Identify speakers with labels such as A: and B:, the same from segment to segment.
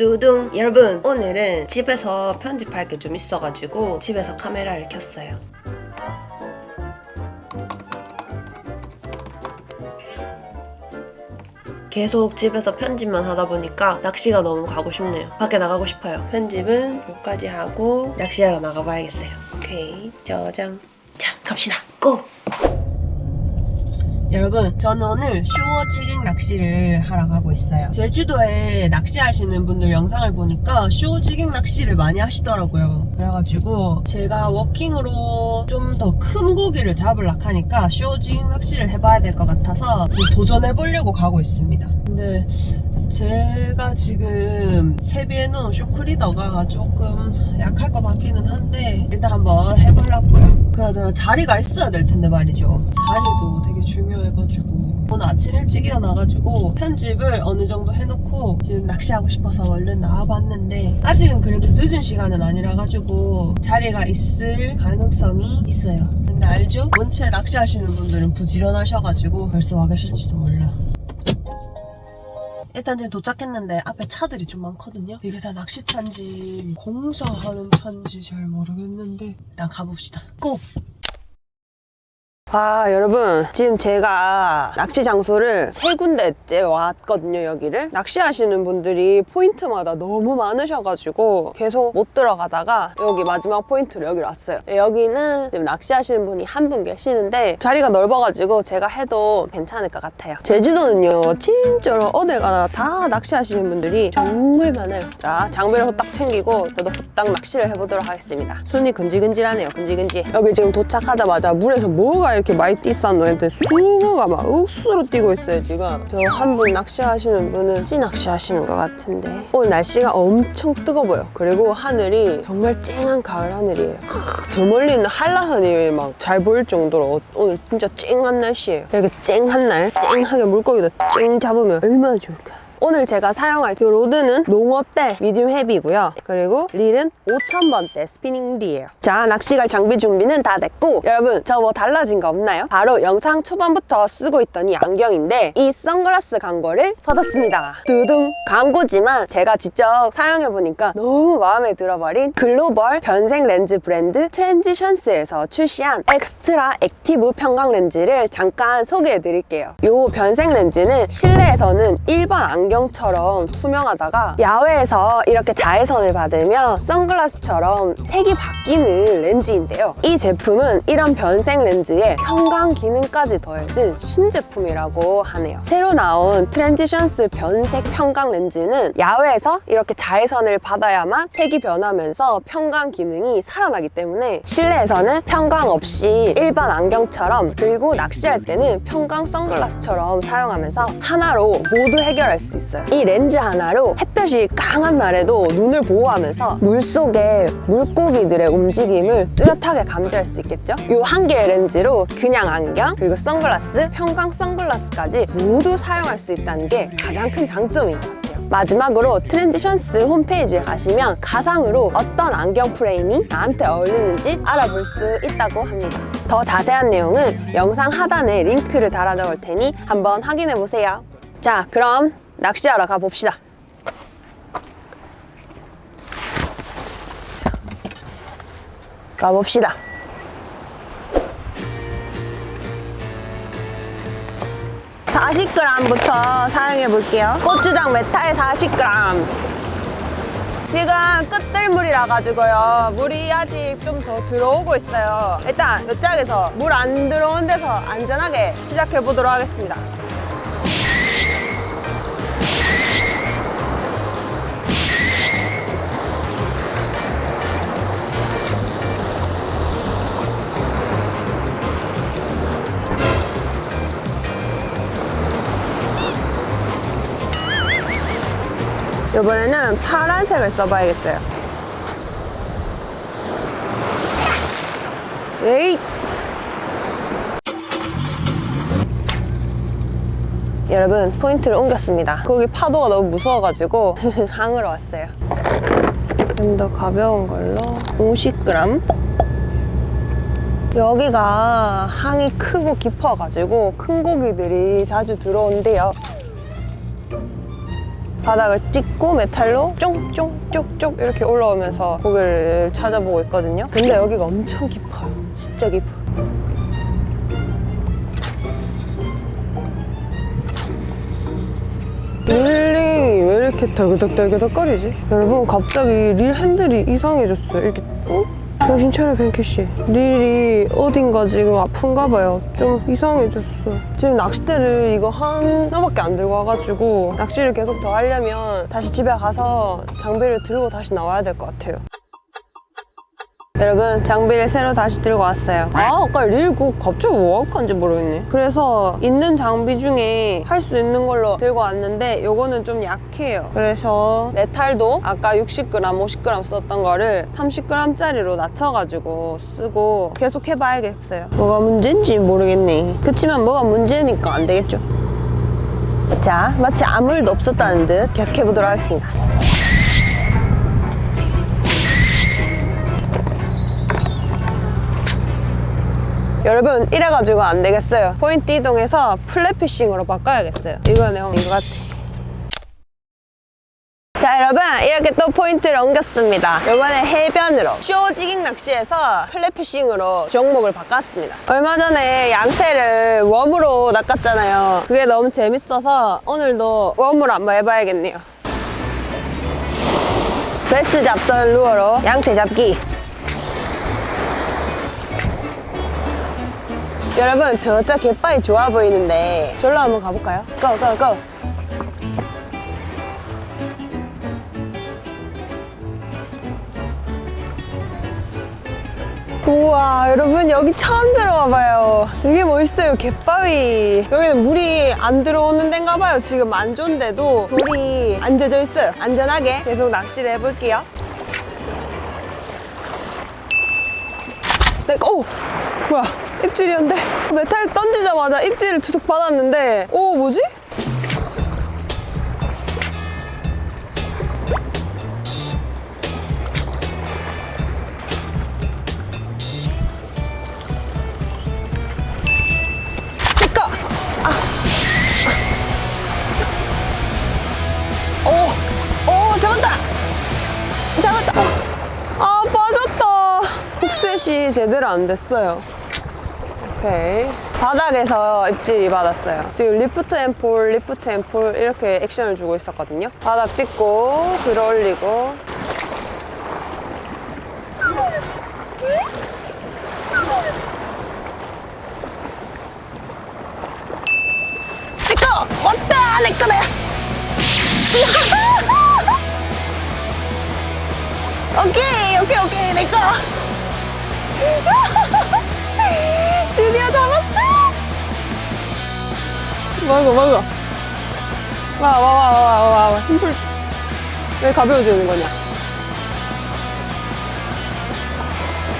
A: 두둥. 여러분 오늘은 집에서 편집할 게 좀 있어가지고 집에서 카메라를 켰어요. 계속 집에서 편집만 하다 보니까 낚시가 너무 가고 싶네요. 밖에 나가고 싶어요. 편집은 여기까지 하고 낚시하러 나가봐야겠어요. 오케이. 저장. 자 갑시다. 고! 여러분, 저는 오늘 슈어지깅 낚시를 하러 가고 있어요. 제주도에 낚시하시는 분들 영상을 보니까 슈어지깅 낚시를 많이 하시더라고요. 그래가지고 제가 워킹으로 좀 더 큰 고기를 잡으려고 하니까 슈어지깅 낚시를 해봐야 될 것 같아서 좀 도전해보려고 가고 있습니다. 근데 제가 지금 채비해놓은 쇼크리더가 조금 약할 것 같기는 한데 일단 한번 해보려고요. 그나저나 자리가 있어야 될 텐데 말이죠. 자리도 되게 중요해가지고 오늘 아침 일찍 일어나가지고 편집을 어느 정도 해놓고 지금 낚시하고 싶어서 얼른 나와봤는데 아직은 그래도 늦은 시간은 아니라가지고 자리가 있을 가능성이 있어요. 근데 알죠? 원체 낚시하시는 분들은 부지런하셔가지고 벌써 와 계실지도 몰라. 일단 지금 도착했는데 앞에 차들이 좀 많거든요. 이게 다 낚시차인지 공사하는 차인지 잘 모르겠는데 일단 가봅시다. 고! 아 여러분. 지금 제가 낚시 장소를 세 군데째 왔거든요 여기를. 낚시하시는 분들이 포인트마다 너무 많으셔가지고 계속 못 들어가다가 여기 마지막 포인트로 여기로 왔어요. 여기는 지금 낚시하시는 분이 한 분 계시는데 자리가 넓어가지고 제가 해도 괜찮을 것 같아요. 제주도는요 진짜로 어딜 가나 다 낚시하시는 분들이 정말 많아요. 자 장비를 후딱 챙기고 저도 후딱 낚시를 해보도록 하겠습니다. 손이 근질근질하네요 근질근질. 여기 지금 도착하자마자 물에서 뭐가 이렇게 뛰쌌노 했는데 숭어가 막 억수로 뛰고 있어요 지금 저 한 분 낚시하시는 분은 찌 낚시하시는 것 같은데. 오늘 날씨가 엄청 뜨거 보여. 그리고 하늘이 정말 쨍한 가을 하늘이에요. 크, 저 멀리 있는 한라산이 막 잘 보일 정도로 어- 오늘 진짜 쨍한 날씨예요. 이렇게 쨍한 날 쨍하게 물고기도 쨍 잡으면 얼마나 좋을까 오늘 제가 사용할 이 로드는 농업대 미디움 헤비고요. 그리고 릴은 5000번대 스피닝 릴이에요. 자, 낚시갈 장비 준비는 다 됐고 여러분 저 뭐 달라진 거 없나요? 바로 영상 초반부터 쓰고 있던 이 안경인데 이 선글라스 광고를 받았습니다. 두둥! 광고지만 제가 직접 사용해보니까 너무 마음에 들어버린 글로벌 변색 렌즈 브랜드 트랜지션스에서 출시한 엑스트라 액티브 평광 렌즈를 잠깐 소개해 드릴게요. 이 변색 렌즈는 실내에서는 일반 안경 처럼 투명하다가 야외에서 이렇게 자외선을 받으면 선글라스처럼 색이 바뀌는 렌즈인데요. 이 제품은 이런 변색 렌즈에 평광 기능까지 더해진 신제품이라고 하네요. 새로 나온 트랜지션스 변색 평광 렌즈는 야외에서 이렇게 자외선을 받아야만 색이 변하면서 평광 기능이 살아나기 때문에 실내에서는 평광 없이 일반 안경처럼 그리고 낚시할 때는 평광 선글라스처럼 사용하면서 하나로 모두 해결할 수 있어요. 이 렌즈 하나로 햇볕이 강한 날에도 눈을 보호하면서 물속의 물고기들의 움직임을 뚜렷하게 감지할 수 있겠죠? 이 한 개의 렌즈로 그냥 안경 그리고 선글라스, 평광 선글라스까지 모두 사용할 수 있다는 게 가장 큰 장점인 것 같아요. 마지막으로 트랜지션스 홈페이지에 가시면 가상으로 어떤 안경 프레임이 나한테 어울리는지 알아볼 수 있다고 합니다. 더 자세한 내용은 영상 하단에 링크를 달아 놓을 테니 한번 확인해 보세요. 자, 그럼 낚시하러 가봅시다. 가봅시다. 40g부터 사용해 볼게요. 고추장 메탈 40g. 지금 끝들물이라 가지고요. 물이 아직 좀 더 들어오고 있어요. 일단 이쪽에서 물 안 들어온 데서 안전하게 시작해 보도록 하겠습니다. 이번에는 파란색을 써봐야겠어요. 에이! 여러분 포인트를 옮겼습니다. 거기 파도가 너무 무서워가지고 항으로 왔어요. 좀 더 가벼운 걸로 50g. 여기가 항이 크고 깊어가지고 큰 고기들이 자주 들어온대요. 바닥을 찍고 메탈로 쫑쫑쫑쫑 이렇게 올라오면서 고기를 찾아보고 있거든요. 근데 여기가 엄청 깊어요. 진짜 깊어. 릴링이 왜 이렇게 덜그덕덜그덕거리지? 여러분 갑자기 릴 핸들이 이상해졌어요. 이렇게 어? 정신 차려 뱅키 씨. 릴이 어딘가 지금 아픈가 봐요. 좀 이상해졌어. 지금 낚싯대를 이거 하나밖에 안 들고 와가지고 낚시를 계속 더 하려면 다시 집에 가서 장비를 들고 다시 나와야 될 것 같아요. 여러분 장비를 새로 다시 들고 왔어요. 아 아까 릴고 갑자기 뭐할 건지 모르겠네. 그래서 있는 장비 중에 할 수 있는 걸로 들고 왔는데 요거는 좀 약해요. 그래서 메탈도 아까 60g 50g 썼던 거를 30g 짜리로 낮춰가지고 쓰고 계속 해봐야겠어요. 뭐가 문제인지 모르겠네. 그치만 뭐가 문제니까 안 되겠죠. 자 마치 아무 일도 없었다는 듯 계속 해보도록 하겠습니다 여러분 이래가지고 안 되겠어요. 포인트 이동해서 플랫피싱으로 바꿔야겠어요. 이거는 형 이거 같아. 자 여러분 이렇게 또 포인트를 옮겼습니다. 이번에 해변으로 쇼지깅 낚시에서 플랫피싱으로 종목을 바꿨습니다. 얼마 전에 양태를 웜으로 낚았잖아요. 그게 너무 재밌어서 오늘도 웜으로 한번 해봐야겠네요. 베스 잡던 루어로 양태 잡기 여러분 저저 갯바위 좋아 보이는데 저로 한번 가볼까요? 고! 고! 고! 우와 여러분 여기 처음 들어와봐요 되게 멋있어요 갯바위 여기는 물이 안 들어오는 데인가 봐요 지금 안 좋은데도 돌이 안 젖어 있어요 안전하게 계속 낚시를 해볼게요 네, 오! 뭐야 입질이었는데 메탈 던지자마자 입질을 두둑 받았는데 오 뭐지? 제꺼! 아. 잡았다! 잡았다! 아 제대로 안 됐어요 오케이. 바닥에서 입질이 받았어요. 지금 리프트 앤폴 리프트 앤폴 이렇게 액션을 주고 있었거든요. 바닥 찍고 들어 올리고 먹어 먹어 와와 와 와 와 와 힘풀. 왜 가벼워지는 거냐?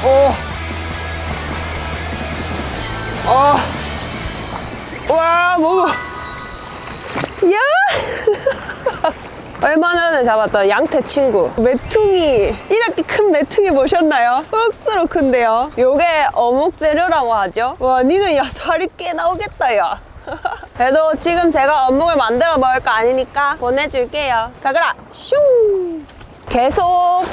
A: 오 어. 와 먹어 야! 얼마 전에 잡았던 양태 친구. 메퉁이. 이렇게 큰 메퉁이 보셨나요? 억수로 큰데요. 요게 어묵 재료라고 하죠? 와 니는 야 살이 꽤 나오겠다 야 그래도 지금 제가 어묵을 만들어 먹을 거 아니니까 보내줄게요. 가거라 슝! 계속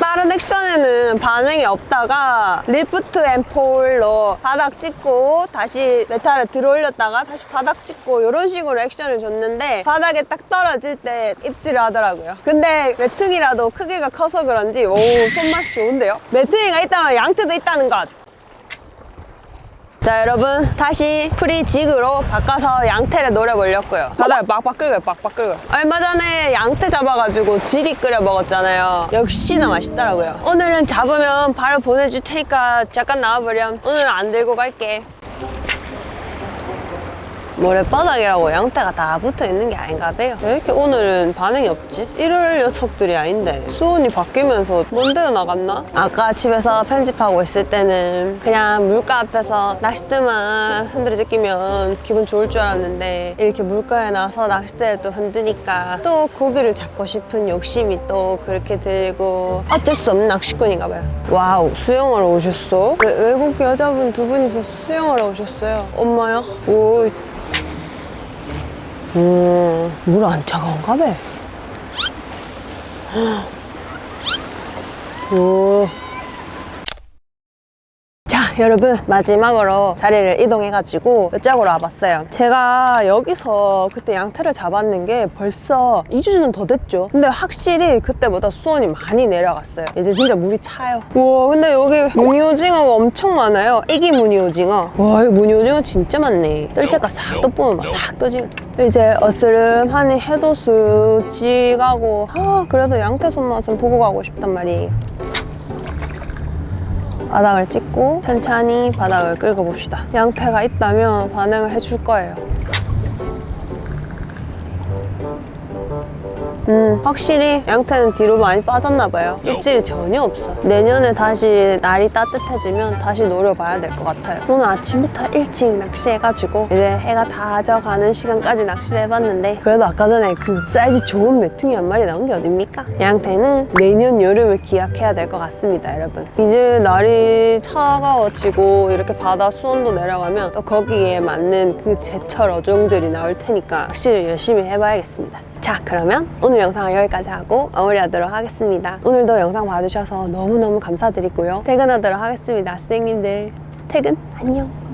A: 다른 액션에는 반응이 없다가 리프트 앤 폴로 바닥 찍고 다시 메탈을 들어 올렸다가 다시 바닥 찍고 이런 식으로 액션을 줬는데 바닥에 딱 떨어질 때 입질을 하더라고요. 근데 메퉁이라도 크기가 커서 그런지 오 손맛이 좋은데요? 메퉁이가 있다면 양태도 있다는 것 자 여러분 다시 프리직으로 바꿔서 양태를 노려보려고요. 바닥을 빡빡 끓여요 빡빡 끓여요. 얼마 전에 양태 잡아가지고 지리 끓여 먹었잖아요. 역시나 맛있더라고요. 오늘은 잡으면 바로 보내줄 테니까 잠깐 나와보렴. 오늘은 안 들고 갈게 모래바닥이라고 양태가 다 붙어 있는 게 아닌가 봐요. 왜 이렇게 오늘은 반응이 없지? 일요일 녀석들이 아닌데 수온이 바뀌면서 먼데로 나갔나? 아까 집에서 편집하고 있을 때는 그냥 물가 앞에서 낚싯대만 흔들어 제끼면 기분 좋을 줄 알았는데 이렇게 물가에 나서 낚싯대를 또 흔드니까 또 고기를 잡고 싶은 욕심이 또 그렇게 들고 어쩔 수 없는 낚시꾼인가 봐요. 와우 수영하러 오셨어? 외, 외국 여자분 두 분이서 수영하러 오셨어요. 엄마요? 오 음, 물 안 차가운가 봐. 오. 자, 여러분 마지막으로 자리를 이동해가지고 이쪽으로 와봤어요. 제가 여기서 그때 양태를 잡았는 게 벌써 2주는 더 됐죠. 근데 확실히 그때보다 수온이 많이 내려갔어요. 이제 진짜 물이 차요. 우와, 근데 여기 무늬오징어가 엄청 많아요. 애기 무늬오징어. 와, 이 무늬오징어 진짜 많네. 뜰채가 싹 떠보면 막싹 떠지. 이제 어스름하니 해도 쓱지 가고 아, 그래도 양태 손 맛은 보고 가고 싶단 말이에요. 바닥을 찍고 천천히 바닥을 끌고 봅시다. 양태가 있다면 반응을 해줄 거예요. 음, 확실히 양태는 뒤로 많이 빠졌나 봐요. 입질이 전혀 없어. 내년에 다시 날이 따뜻해지면 다시 노려봐야 될 것 같아요. 오늘 아침부터 일찍 낚시해가지고 이제 해가 다 져가는 시간까지 낚시를 해봤는데 그래도 아까 전에 그 사이즈 좋은 메퉁이 한 마리 나온 게 어딥니까? 양태는 내년 여름을 기약해야 될 것 같습니다, 여러분. 이제 날이 차가워지고 이렇게 바다 수온도 내려가면 또 거기에 맞는 그 제철 어종들이 나올 테니까 낚시를 열심히 해봐야겠습니다. 자 그러면 오늘 영상은 여기까지 하고 마무리하도록 하겠습니다. 오늘도 영상 봐주셔서 너무너무 감사드리고요. 퇴근하도록 하겠습니다. 선생님들 퇴근 안녕.